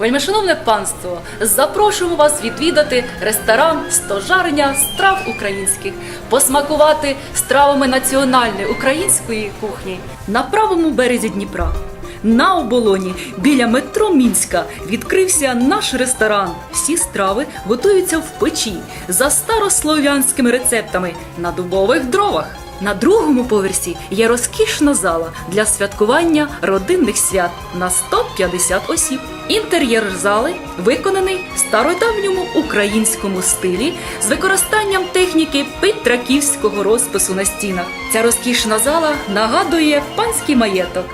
Вельмишановне панство, запрошуємо вас відвідати ресторан стожарення страв українських, посмакувати стравами національної української кухні на правому березі Дніпра. На оболоні біля метро Мінська відкрився наш ресторан. Всі страви готуються в печі за старослов'янськими рецептами на дубових дровах. На другому поверсі є розкішна зала для святкування родинних свят на 150 осіб. Інтер'єр зали виконаний в стародавньому українському стилі з використанням техніки петраківського розпису на стінах. Ця розкішна зала нагадує панський маєток.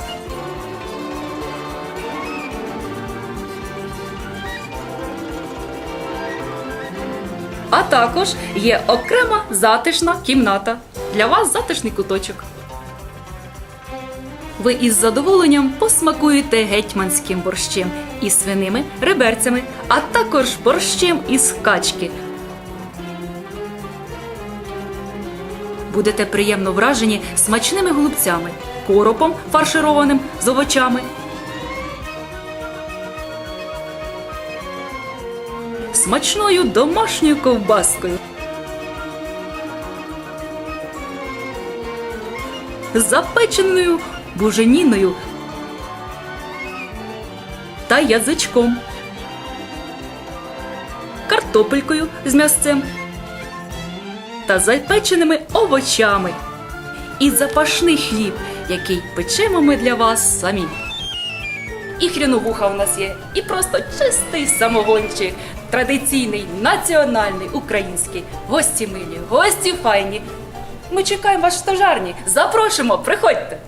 А також є окрема затишна кімната. Для вас затишний куточок. Ви із задоволенням посмакуєте гетьманським борщем із свиними реберцями, а також борщем із качки. Будете приємно вражені смачними голубцями, коропом фаршированим з овочами, смачною домашньою ковбаскою. Запеченою буженіною та язичком, картопелькою з м'ясцем та запеченими овочами і запашний хліб, який печемо ми для вас самі. І хріновуха у нас є, і просто чистий самогончик, традиційний, національний, український. Гості милі, гості файні. Ми чекаємо вас в стажарні. Запрошуємо, приходьте!